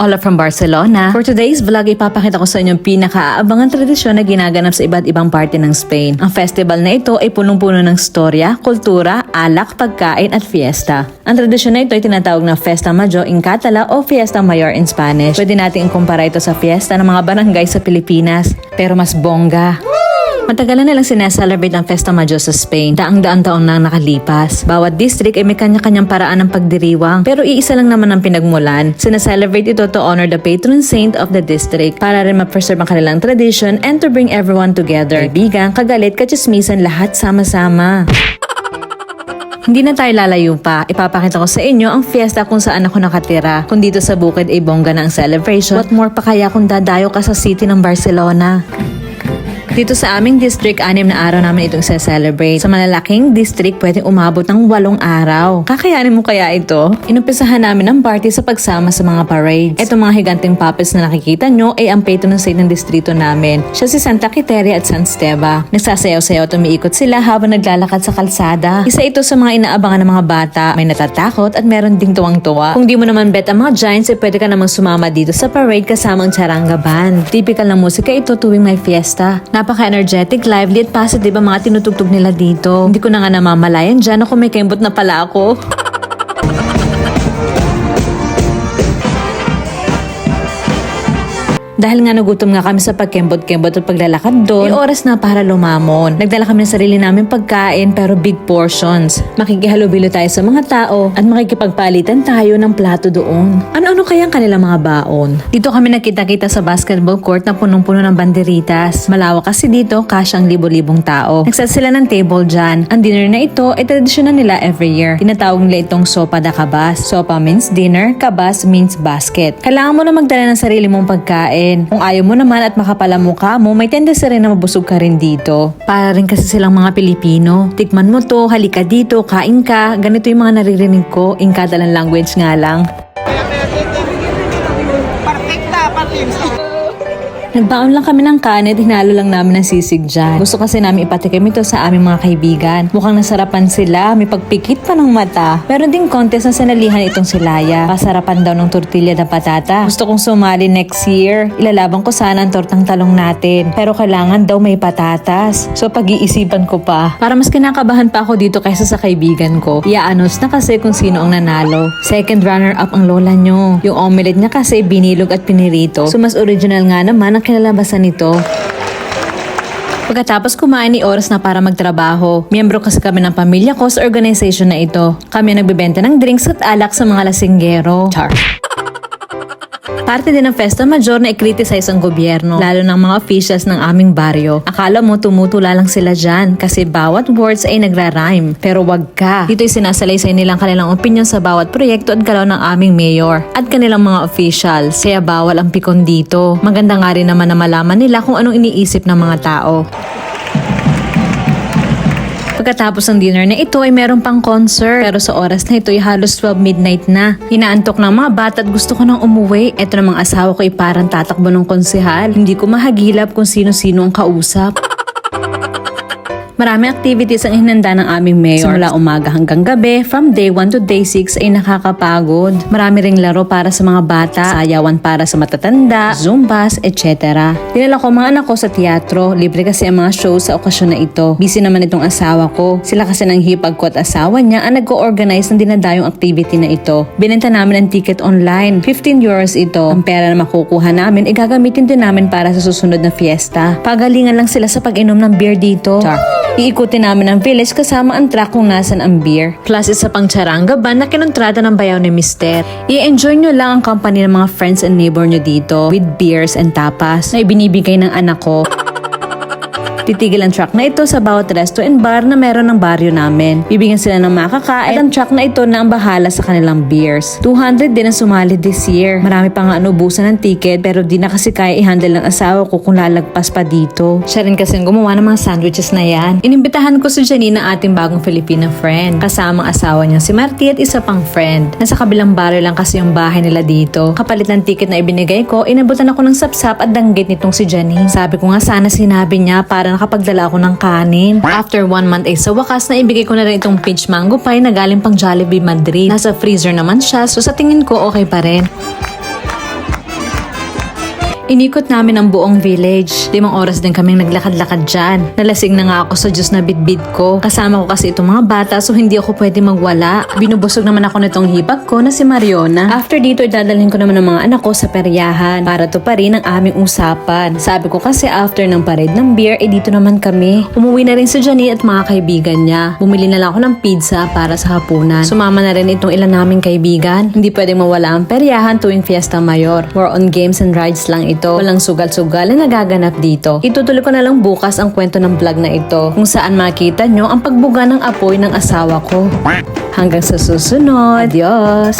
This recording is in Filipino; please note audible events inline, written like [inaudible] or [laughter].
Ola from Barcelona. For today's vlog, ipapakita ko sa inyo ang pinakaabangan tradisyon na ginaganap sa iba't ibang parte ng Spain. Ang festival na ito ay punong-puno ng storya, kultura, alak, pagkain at fiesta. Ang tradisyon na ito ay tinatawag na Festa Mayor in Catala o Fiesta Mayor in Spanish. Pwede natin ikumpara ito sa fiesta ng mga barangay sa Pilipinas, pero mas bongga. Matagalan nilang sinaselebrate ang Festa Mayor sa Spain. Daang-daan taon nang nakalipas. Bawat district ay may kanya-kanyang paraan ng pagdiriwang. Pero iisa lang naman ang pinagmulan. Sinaselebrate ito to honor the patron saint of the district para rin ma-preserve ang kanilang tradition and to bring everyone together. Kaibigan, kagalit, kachismisan, lahat sama-sama. Hindi na tayo lalayo pa. Ipapakita ko sa inyo ang fiesta kung saan ako nakatira. Kung dito sa bukid ay bongga na ang celebration, what more pa kaya kung dadayo ka sa city ng Barcelona? Dito sa aming district, anim na araw namin itong celebrate. Sa malalaking district, pwedeng umabot ng walong araw. Kakayanin mo kaya ito? Inumpisahan namin ang party sa pagsama sa mga parades. Itong mga higanting puppets na nakikita nyo ay ang patron saint ng distrito namin. Siya si Santa Quiteria at San Steba. Nagsasayaw-sayaw at umiikot sila habang naglalakad sa kalsada. Isa ito sa mga inaabangan ng mga bata. May natatakot at meron ding tuwang-tuwa. Kung di mo naman bet ang mga giants, eh pwede ka namang sumama dito sa parade kasama ang charanga band. Typical na musika ito tuwing may fiesta. Napaka-energetic, lively at positive ang mga tinutugtog nila dito. Hindi ko na nga namamalayan dyan ako may kembot na pala ako. [laughs] Dahil nga nagutom nga kami sa pagkembot-kembot at paglalakad doon, may oras na para lumamon. Nagdala kami ng sarili namin pagkain pero big portions. Makikihalubilo tayo sa mga tao at makikipagpalitan tayo ng plato doon. Ano-ano kaya ang kanilang mga baon? Dito kami nakita-kita sa basketball court na punong-puno ng banderitas. Malawak kasi dito, kasyang libo-libong tao. Nagset sila ng table dyan. Ang dinner na ito ay tradisyon nila every year. Tinatawag nila itong sopa da cabas. Sopa means dinner, cabas means basket. Kailangan mo na magdala ng sarili mong pagkain. Kung ayaw mo naman at makapala mukha mo, may tendency rin na mabusog ka rin dito. Para rin kasi silang mga Pilipino. Tikman mo to, halika dito, kain ka. Ganito yung mga naririnig ko, in Catalan language nga lang. Perfecta, patins. Nagbaon lang kami ng kanin, hinalo lang namin ng sisig dyan. Gusto kasi namin ipatikim ito sa aming mga kaibigan. Mukhang nasarapan sila, may pagpikit pa ng mata. Meron ding contest na sinalihan itong si Laya. Pasarapan daw ng tortilla ng patata. Gusto kong sumali next year. Ilalaban ko sana ang tortang talong natin. Pero kailangan daw may patatas. So pag-iisipan ko pa. Para mas kinakabahan pa ako dito kaysa sa kaibigan ko. Ia-announce na kasi kung sino ang nanalo. Second runner-up ang lola nyo. Yung omelette niya kasi binilog at pinirito. So mas original nga naman ang kinalabasan nito. Pagkatapos kumain ni oras na para magtrabaho. Miyembro kasi kami ng pamilya ko sa organization na ito. Kami nagbebenta ng drinks at alak sa mga lasinggero. Char. Parte din ng Festa Major na i-criticize ang gobyerno, lalo ng mga officials ng aming baryo. Akala mo tumutula lang sila dyan kasi bawat words ay nagra-rhyme. Pero wag ka. Dito'y sinasalaysay nilang kanilang opinion sa bawat proyekto at galaw ng aming mayor at kanilang mga officials. Kaya bawal ang pikon dito. Maganda nga rin naman na malaman nila kung anong iniisip ng mga tao. Pagkatapos ng dinner na ito ay meron pang concert. Pero sa oras na ito ay halos 12 midnight na. Inaantok ng mga bata at gusto ko nang umuwi. Ito namang asawa ko ay parang tatakbo ng konsehal. Hindi ko mahagilap kung sino-sino ang kausap. Marami activities ang hinanda ng aming mayor. Simula umaga hanggang gabi, from day 1 to day 6 ay nakakapagod. Marami ring laro para sa mga bata, sayawan para sa matatanda, zumbas, etc. Dinala ko mga anak ko sa teatro. Libre kasi ang mga show sa okasyon na ito. Busy naman itong asawa ko. Sila kasi nang hipag ko at asawa niya ang nag-organize ng dinadayong activity na ito. Binenta namin ang ticket online. 15 euros ito. Ang pera na makukuha namin ay gagamitin din namin para sa susunod na fiesta. Pagalingan lang sila sa pag-inom ng beer dito. Char. Iikutin namin ang village kasama ang truck kung nasan ang beer. Plus isa pang charanga ba na kinontrata ng bayaw ni Mister. I-enjoy nyo lang ang company ng mga friends and neighbor nyo dito with beers and tapas na ibinibigay ng anak ko. Titigil ang truck na ito sa bawat resto and bar na meron ng baryo namin. Bibigyan sila ng makakain at ang truck na ito na ang bahala sa kanilang beers. 200 din ang sumali this year. Marami pa nga anubusan ng ticket pero di na kasi kaya i-handle ng asawa ko kung lalagpas pa dito. Siya rin kasi gumawa ng mga sandwiches na yan. Inimbitahan ko si Janina ating bagong Filipina friend. Kasama ang asawa niya si Marty at isa pang friend. Nasa kabilang baryo lang kasi yung bahay nila dito. Kapalit ng ticket na ibinigay ko, inabutan ako ng sapsap at danggit nitong si Janine. Sabi ko nga sana sinabi niya para nakapagdala ako ng kanin. After one month ay sa wakas na ibigay ko na rin itong peach mango pie na galing pang Jollibee Madrid. Nasa freezer naman siya so sa tingin ko okay pa rin. Inikot namin ang buong village. Limang oras din kaming naglakad-lakad dyan. Nalasing na nga ako sa Diyos na bitbit ko. Kasama ko kasi itong mga bata so hindi ako pwede magwala. Binubusog naman ako nitong hipag ko na si Mariona. After dito, idadalhin ko naman ang mga anak ko sa peryahan para to pa rin ang aming usapan. Sabi ko kasi after ng parade ng beer, eh dito naman kami. Umuwi na rin si Janine at mga kaibigan niya. Bumili na lang ako ng pizza para sa hapunan. Sumama na rin itong ilan naming kaibigan. Hindi pwedeng mawala ang peryahan tuwing Fiesta Mayor. More on games and rides lang ito. Walang sugal-sugal na nagaganap dito. Itutuloy ko na lang bukas ang kwento ng vlog na ito kung saan makita nyo ang pagbuga ng apoy ng asawa ko. Hanggang sa susunod. Adios!